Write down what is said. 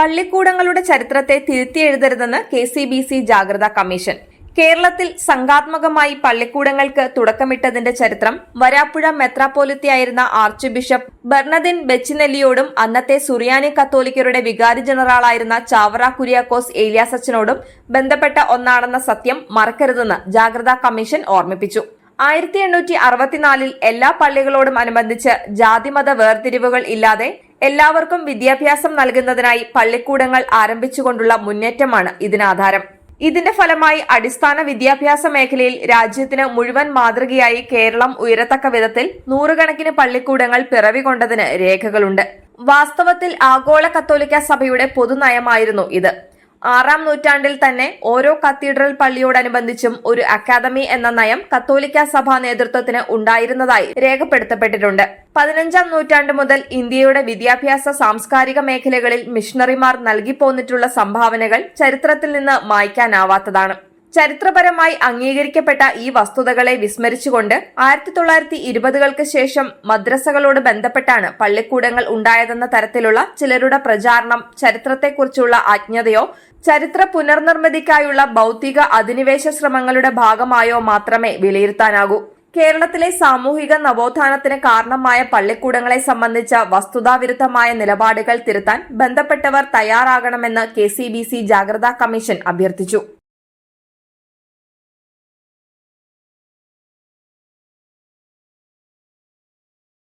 പള്ളിക്കൂടങ്ങളുടെ ചരിത്രത്തെ തിരുത്തിയെഴുതരുതെന്ന് K C B C ജാഗ്രതാ കമ്മീഷൻ. കേരളത്തിൽ സംഘാത്മകമായി പള്ളിക്കൂടങ്ങൾക്ക് തുടക്കമിട്ടതിന്റെ ചരിത്രം വരാപ്പുഴ മെത്രാപ്പോലിത്തയായിരുന്ന ആർച്ച് ബിഷപ്പ് ബർണദിൻ ബെച്ചിനെല്ലിയോടും അന്നത്തെ സുറിയാനി കത്തോലിക്കരുടെ വികാരി ജനറാളായിരുന്ന ചാവറ കുര്യാക്കോസ് ഏലിയാസച്ചനോടും ബന്ധപ്പെട്ട ഒന്നാണെന്ന സത്യം മറക്കരുതെന്ന് ജാഗ്രതാ കമ്മീഷൻ ഓർമ്മിപ്പിച്ചു. ആയിരത്തി എണ്ണൂറ്റി അറുപത്തിനാലിൽ എല്ലാ പള്ളികളോടും അനുബന്ധിച്ച് ജാതിമത വേർതിരിവുകൾ ഇല്ലാതെ എല്ലാവർക്കും വിദ്യാഭ്യാസം നൽകുന്നതിനായി പള്ളിക്കൂടങ്ങൾ ആരംഭിച്ചുകൊണ്ടുള്ള മുന്നേറ്റമാണ് ഇതിനാധാരം ഇതിന്റെ ഫലമായി അടിസ്ഥാന വിദ്യാഭ്യാസ മേഖലയിൽ രാജ്യത്തിന് മുഴുവൻ മാതൃകയായി കേരളം ഉയരത്തക്ക വിധത്തിൽ നൂറുകണക്കിന് പള്ളിക്കൂടങ്ങൾ പിറവികൊണ്ടതിന് രേഖകളുണ്ട്. വാസ്തവത്തിൽ ആഗോള കത്തോലിക്ക സഭയുടെ പൊതുനയമായിരുന്നു ഇത്. ആറാം നൂറ്റാണ്ടിൽ തന്നെ ഓരോ കത്തീഡ്രൽ പള്ളിയോടനുബന്ധിച്ചും ഒരു അക്കാദമി എന്ന നയം കത്തോലിക്ക സഭാ നേതൃത്വത്തിന് ഉണ്ടായിരുന്നതായി രേഖപ്പെടുത്തപ്പെട്ടിട്ടുണ്ട്. പതിനഞ്ചാം നൂറ്റാണ്ട് മുതൽ ഇന്ത്യയുടെ വിദ്യാഭ്യാസ സാംസ്കാരിക മേഖലകളിൽ മിഷണറിമാർ നൽകിപ്പോന്നിട്ടുള്ള സംഭാവനകൾ ചരിത്രത്തിൽ നിന്ന് മായ്ക്കാനാവാത്തതാണ്. ചരിത്രപരമായി അംഗീകരിക്കപ്പെട്ട ഈ വസ്തുതകളെ വിസ്മരിച്ചുകൊണ്ട് ആയിരത്തി തൊള്ളായിരത്തി ഇരുപതുകൾക്ക് ശേഷം മദ്രസകളോട് ബന്ധപ്പെട്ടാണ് പള്ളിക്കൂടങ്ങൾ ഉണ്ടായതെന്ന തരത്തിലുള്ള ചിലരുടെ പ്രചാരണം ചരിത്രത്തെക്കുറിച്ചുള്ള അജ്ഞതയോ ചരിത്ര പുനർനിർമ്മിതിക്കായുള്ള ഭൗതിക അധിനിവേശ ശ്രമങ്ങളുടെ ഭാഗമായോ മാത്രമേ വിലയിരുത്താനാകൂ. കേരളത്തിലെ സാമൂഹിക നവോത്ഥാനത്തിന് കാരണമായ പള്ളിക്കൂടങ്ങളെ സംബന്ധിച്ച വസ്തുതാവിരുദ്ധമായ നിലപാടുകൾ തിരുത്താൻ ബന്ധപ്പെട്ടവർ തയ്യാറാകണമെന്ന് കെ ജാഗ്രതാ കമ്മീഷൻ അഭ്യർത്ഥിച്ചു.